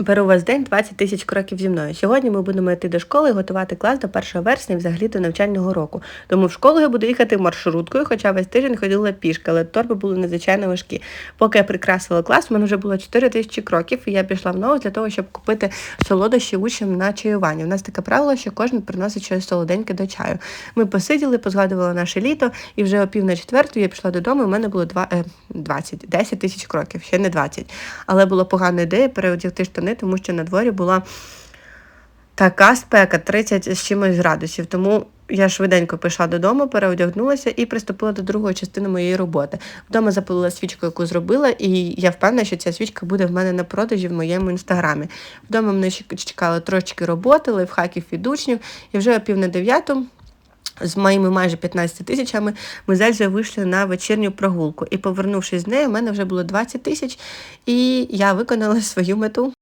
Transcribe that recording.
Беру вас день 20 тисяч кроків зі мною. Сьогодні ми будемо йти до школи і готувати клас до 1 вересня і взагалі до навчального року. Тому в школу я буду їхати маршруткою, хоча весь тиждень ходила пішки, але торби були надзвичайно важкі. Поки я прикрасила клас, в мене вже було 4 тисячі кроків, і я пішла в ногу для того, щоб купити солодощі учням на чаювання. У нас таке правило, що кожен приносить щось солоденьке до чаю. Ми посиділи, позгадували наше літо, і вже о пів на четверту я пішла додому. в мене було два, е, 20, 10 тисяч кроків, ще не 20. Але була погана ідея переодягти штани, тому що на дворі була така спека 30 з чимось градусів. Тому я швиденько пішла додому, переодягнулася і приступила до другої частини моєї роботи. Вдома запалила свічку, яку зробила, і я впевнена, що ця свічка буде в мене на продажі в моєму інстаграмі. Вдома мене чекали трошечки роботи, лайфхаків від учнів, і вже о пів на дев'яту. З моїми майже 15 тисячами ми з Ельзою вийшли на вечірню прогулку. І повернувшись з нею, в мене вже було 20 тисяч, і я виконала свою мету.